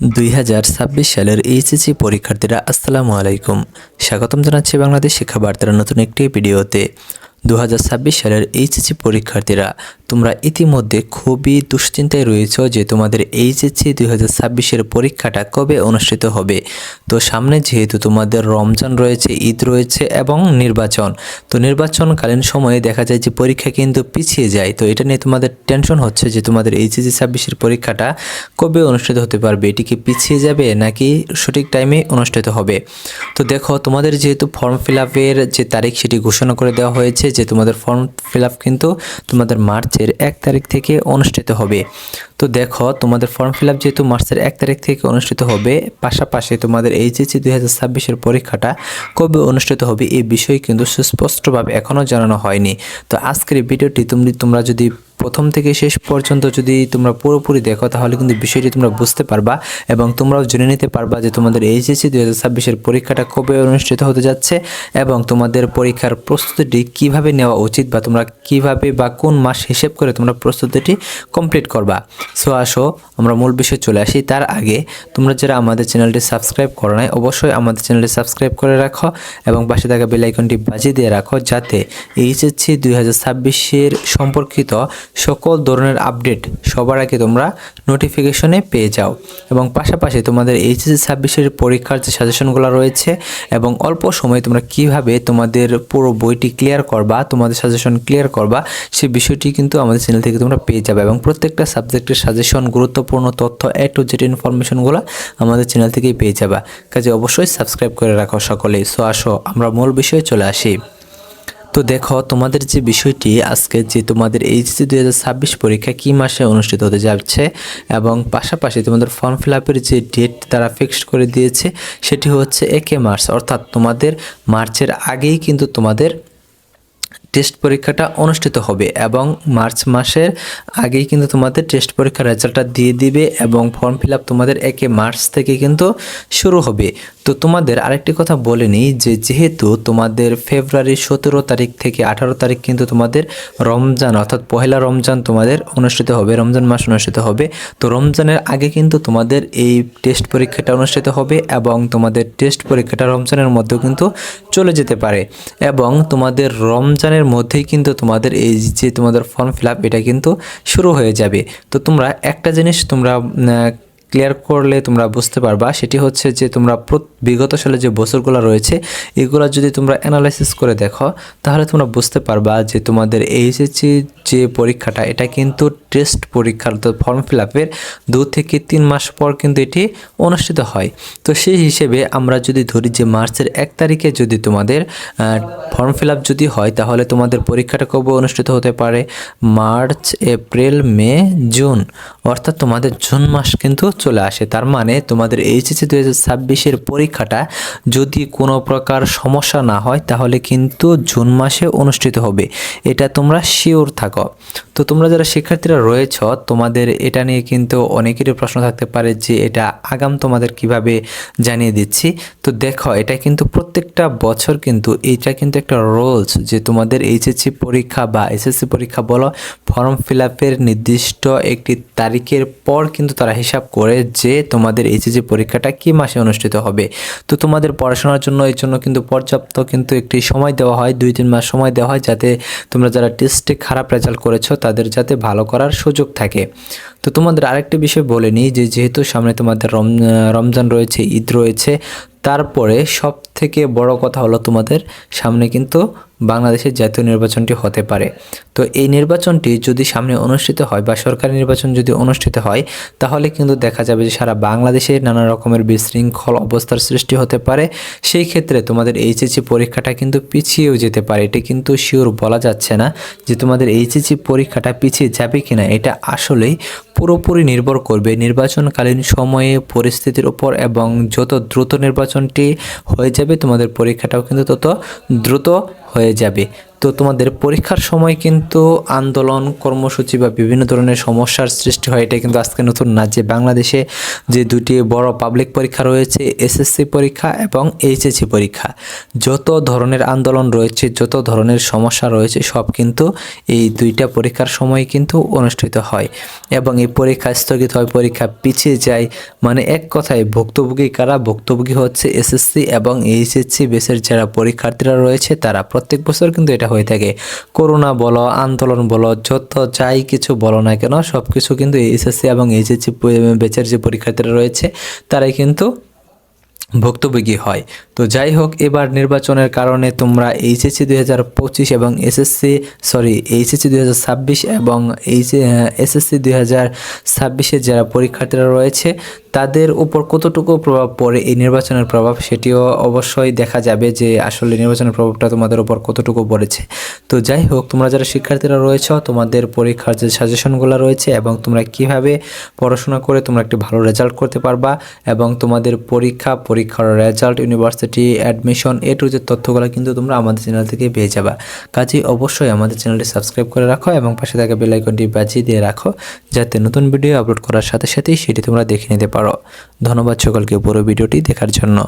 দুই হাজার ছাব্বিশ সালের এইচএসি পরীক্ষার্থীরা আসসালামু আলাইকুম। স্বাগতম জানাচ্ছি বাংলাদেশ শিক্ষা বার্তার নতুন একটি ভিডিওতে। দু হাজার ছাব্বিশ সালের এইচএসি পরীক্ষার্থীরা তোমরা ইতিমধ্যে খুবই দুশ্চিন্তায় রয়েছ যে তোমাদের এইচএসসি দুই হাজার ছাব্বিশের পরীক্ষাটা কবে অনুষ্ঠিত হবে। তো সামনে যেহেতু তোমাদের রমজান রয়েছে, ঈদ রয়েছে এবং নির্বাচন, তো নির্বাচনকালীন সময়ে দেখা যায় যে পরীক্ষা কিন্তু পিছিয়ে যায়। তো এটা নিয়ে তোমাদের টেনশন হচ্ছে যে তোমাদের এইচএসসি ছাব্বিশের পরীক্ষাটা কবে অনুষ্ঠিত হতে পারবে? এটি কি পিছিয়ে যাবে নাকি সঠিক টাইমে অনুষ্ঠিত হবে? তো দেখো, তোমাদের যেহেতু ফর্ম ফিল আপের যে তারিখ সেটি ঘোষণা করে দেওয়া হয়েছে যে তোমাদের ফর্ম ফিল আপ কিন্তু তোমাদের মার্চের এক তারিখ থেকে অনুষ্ঠিত হবে। তো দেখো, তোমাদের ফর্ম ফিল আপ যেহেতু মার্চের এক তারিখ থেকে অনুষ্ঠিত হবে, পাশাপাশি তোমাদের এইচএসসি দুই হাজার ছাব্বিশের পরীক্ষাটা কবে অনুষ্ঠিত হবে এই বিষয়ে কিন্তু সুস্পষ্টভাবে এখনও জানানো হয়নি। তো আজকের ভিডিওটি তুমি তোমরা যদি প্রথম থেকে শেষ পর্যন্ত যদি তোমরা পুরোপুরি দেখো, তাহলে কিন্তু বিষয়টি তোমরা বুঝতে পারবা এবং তোমরাও জেনে নিতে পারবা যে তোমাদের এইচএসসি দু হাজার পরীক্ষাটা কবে অনুষ্ঠিত হতে যাচ্ছে এবং তোমাদের পরীক্ষার প্রস্তুতিটি কীভাবে নেওয়া উচিত বা তোমরা কীভাবে বা কোন মাস হিসেব করে তোমরা প্রস্তুতিটি কমপ্লিট করবা। সো আসো, আমরা মূল বিষয়ে চলে আসি। তার আগে তোমরা যারা আমাদের চ্যানেলটি সাবস্ক্রাইব করো নাই, অবশ্যই আমাদের চ্যানেলটি সাবস্ক্রাইব করে রাখো এবং পাশে থাকা বেল আইকনটি বাজিয়ে দিয়ে রাখো যাতে এইচএসসি দুই হাজার সম্পর্কিত সকল ধরনের আপডেট সবার আগে তোমরা নোটিফিকেশনে পেয়ে যাও। এবং পাশাপাশি তোমাদের এইচএসসি ছাব্বিশের পরীক্ষার যে সাজেশনগুলো রয়েছে এবং অল্প সময়ে তোমরা কীভাবে তোমাদের পুরো বইটি ক্লিয়ার করবা, তোমাদের সাজেশন ক্লিয়ার করবা, সে বিষয়টি কিন্তু আমাদের চ্যানেল থেকে তোমরা পেয়ে যাবে এবং প্রত্যেকটা সাবজেক্টের সাজেশন গুরুত্বপূর্ণ তথ্য এ টু জেড ইনফরমেশনগুলো আমাদের চ্যানেল থেকেই পেয়ে যাবা। কাজে অবশ্যই সাবস্ক্রাইব করে রাখো সকলেই। সো আসো, আমরা মূল বিষয়ে চলে আসি। তো দেখো, তোমাদের যে বিষয়টি আজকে যে তোমাদের এইচএসসি দুই হাজার ছাব্বিশ পরীক্ষা কী মাসে অনুষ্ঠিত হতে যাচ্ছে এবং পাশাপাশি তোমাদের ফর্ম ফিল আপের যে ডেট তারা ফিক্সড করে দিয়েছে, সেটি হচ্ছে একে মার্চ। অর্থাৎ তোমাদের মার্চের আগেই কিন্তু তোমাদের টেস্ট পরীক্ষাটা অনুষ্ঠিত হবে এবং মার্চ মাসের আগেই কিন্তু তোমাদের টেস্ট পরীক্ষার রেজাল্টটা দিয়ে দিবে এবং ফর্ম ফিল আপ তোমাদের একে মার্চ থেকে কিন্তু শুরু হবে। তো তোমাদের আরেকটি কথা বলে নিই যে যেহেতু তোমাদের ফেব্রুয়ারি সতেরো তারিখ থেকে আঠারো তারিখ কিন্তু তোমাদের রমজান অর্থাৎ পহেলা রমজান তোমাদের অনুষ্ঠিত হবে, রমজান মাস অনুষ্ঠিত হবে। তো রমজানের আগে কিন্তু তোমাদের এই টেস্ট পরীক্ষাটা অনুষ্ঠিত হবে এবং তোমাদের টেস্ট পরীক্ষাটা রমজানের মধ্যেও কিন্তু চলে যেতে পারে এবং তোমাদের রমজানের মধ্যেই কিন্তু তোমাদের এই যে তোমাদের ফর্ম ফিল এটা কিন্তু শুরু হয়ে যাবে। তো তোমরা একটা জিনিস তোমরা ক্লিয়ার করলে তোমরা বুঝতে পারবা, সেটি হচ্ছে যে তোমরা বিগত সালে যে বছরগুলো রয়েছে, এগুলো যদি তোমরা অ্যানালাইসিস করে দেখো, তাহলে তোমরা বুঝতে পারবা যে তোমাদের এইচএসসি যে পরীক্ষাটা, এটা কিন্তু টেস্ট পরীক্ষার অর্থাৎ ফর্ম ফিল আপের দু থেকে তিন মাস পর কিন্তু এটি অনুষ্ঠিত হয়। তো সেই হিসেবে আমরা যদি ধরি যে মার্চের এক তারিখে যদি তোমাদের ফর্ম ফিল আপ যদি হয়, তাহলে তোমাদের পরীক্ষাটা কবে অনুষ্ঠিত হতে পারে? March, April, May, June. অর্থাৎ তোমাদের জুন মাস কিন্তু চলে আসে। তার মানে তোমাদের এইচএসসি দু হাজার ছাব্বিশের পরীক্ষাটা যদি কোনো প্রকার সমস্যা না হয়, তাহলে কিন্তু জুন মাসে অনুষ্ঠিত হবে। এটা তোমরা শিওর থাকো। তো তোমরা যারা শিক্ষার্থীরা রয়েছ, তোমাদের এটা নিয়ে কিন্তু অনেকেরই প্রশ্ন থাকতে পারে যে এটা আগাম তোমাদের কীভাবে জানিয়ে দিচ্ছি। তো দেখো, এটা কিন্তু প্রত্যেকটা বছর কিন্তু এটা কিন্তু একটা রোলস যে তোমাদের এইচএসসি পরীক্ষা বা এসএসসি পরীক্ষা বলো ফর্ম ফিল আপের নির্দিষ্ট একটি তারিখের পর কিন্তু তারা হিসাব করে যে তোমাদের এইচএসসি পরীক্ষাটা কি মাসে অনুষ্ঠিত হবে। তো তোমাদের পড়াশোনার জন্য, এর জন্য কিন্তু পর্যাপ্ত কিন্তু একটি সময় দেওয়া হয়, দুই তিন মাস সময় দেওয়া হয় যাতে তোমরা যারা টেস্টে খারাপ রেজাল্ট করেছ তাদের যাতে ভালো করার সুযোগ থাকে। তো তোমাদের আরেকটি বিষয় বলে নিই যে, যেহেতু সামনে তোমাদের রম, রমজান রয়েছে, ঈদ রয়েছে, তারপরে সব থেকে বড় কথা হলো তোমাদের সামনে কিন্তু বাংলাদেশের জাতীয় নির্বাচনটি হতে পারে। তো এই নির্বাচনটি যদি সামনে অনুষ্ঠিত হয় বা সরকারি নির্বাচন যদি অনুষ্ঠিত হয়, তাহলে কিন্তু দেখা যাবে যে সারা বাংলাদেশে নানা রকমের বিশৃঙ্খল অবস্থার সৃষ্টি হতে পারে। সেই ক্ষেত্রে তোমাদের এইচএসসি পরীক্ষাটা কিন্তু পিছিয়েও যেতে পারে। এটি কিন্তু শিওর বলা যাচ্ছে না যে তোমাদের এইচএসসি পরীক্ষাটা পিছিয়ে যাবে কিনা। এটা আসলেই পুরোপুরি নির্ভর করবে নির্বাচনকালীন সময়ে পরিস্থিতির উপর এবং যত দ্রুত নির্বাচনটি হয়ে যাবে তোমাদের পরীক্ষাটাও কিন্তু তত দ্রুত হয়ে যাবে। তো তোমাদের পরীক্ষার সময় কিন্তু আন্দোলন, কর্মসূচি বা বিভিন্ন ধরনের সমস্যার সৃষ্টি হয়। এটা কিন্তু আজকে নতুন না যে বাংলাদেশে যে দুটি বড় পাবলিক পরীক্ষা রয়েছে এসএসসি পরীক্ষা এবং এইচএসসি পরীক্ষা। যত ধরনের আন্দোলন রয়েছে, যত ধরনের সমস্যা রয়েছে, সব কিন্তু এই দুইটা পরীক্ষার সময় কিন্তু অনুষ্ঠিত হয় এবং এই পরীক্ষা স্থগিত হয়, পরীক্ষা পিছিয়ে যায়। মানে এক কথায় ভুক্তভোগী কারা? ভুক্তভোগী হচ্ছে এসএসসি এবং এইচএসসি বেসের যারা পরীক্ষার্থীরা রয়েছে, তারা প্রত্যেক বছর কিন্তু এটা হয়ে থাকে। করোনা বলো, আন্দোলন বলো, যত যাই কিছু বলো না কেন সব কিছু কিন্তু এসএসসি এবং এইচএসসি বেচের যে পরীক্ষার্থীরা রয়েছে, তারাই কিন্তু ভুক্তভোগী হয়। তো যাই হোক, এবার নির্বাচনের কারণে তোমরা এইচএসসি দুই হাজার পঁচিশ এবং এসএসসি সরি এইচএসসি দুই হাজার ছাব্বিশ এবং এইচ এসএসসি দুই হাজার ছাব্বিশের যারা পরীক্ষার্থীরা রয়েছে তাদের উপর কতটুকু প্রভাব পড়ে এই নির্বাচনের প্রভাব সেটিও অবশ্যই দেখা যাবে যে আসলে নির্বাচনের প্রভাবটা তোমাদের উপর কতটুকু পড়েছে। তো যাই হোক, তোমরা যারা শিক্ষার্থীরা রয়েছে, তোমাদের পরীক্ষার যে সাজেশনগুলো রয়েছে এবং তোমরা কীভাবে পড়াশোনা করে তোমরা একটি ভালো রেজাল্ট করতে পারবা এবং তোমাদের পরীক্ষা, পরীক্ষার result university admission A to যে তথ্যগুলো কিন্তু তোমরা আমাদের চ্যানেল থেকে পেয়ে যাবা। কাজেই অবশ্যই আমাদের চ্যানেলটি সাবস্ক্রাইব করে রাখো এবং পাশে থাকা বেল আইকনটি বাজিয়ে দিয়ে রাখো, যাতে নতুন ভিডিও আপলোড করার সাথে সাথেই সেটি তোমরা দেখে নিতে পারো। ধন্যবাদ সকলকে পুরো ভিডিওটি দেখার জন্য।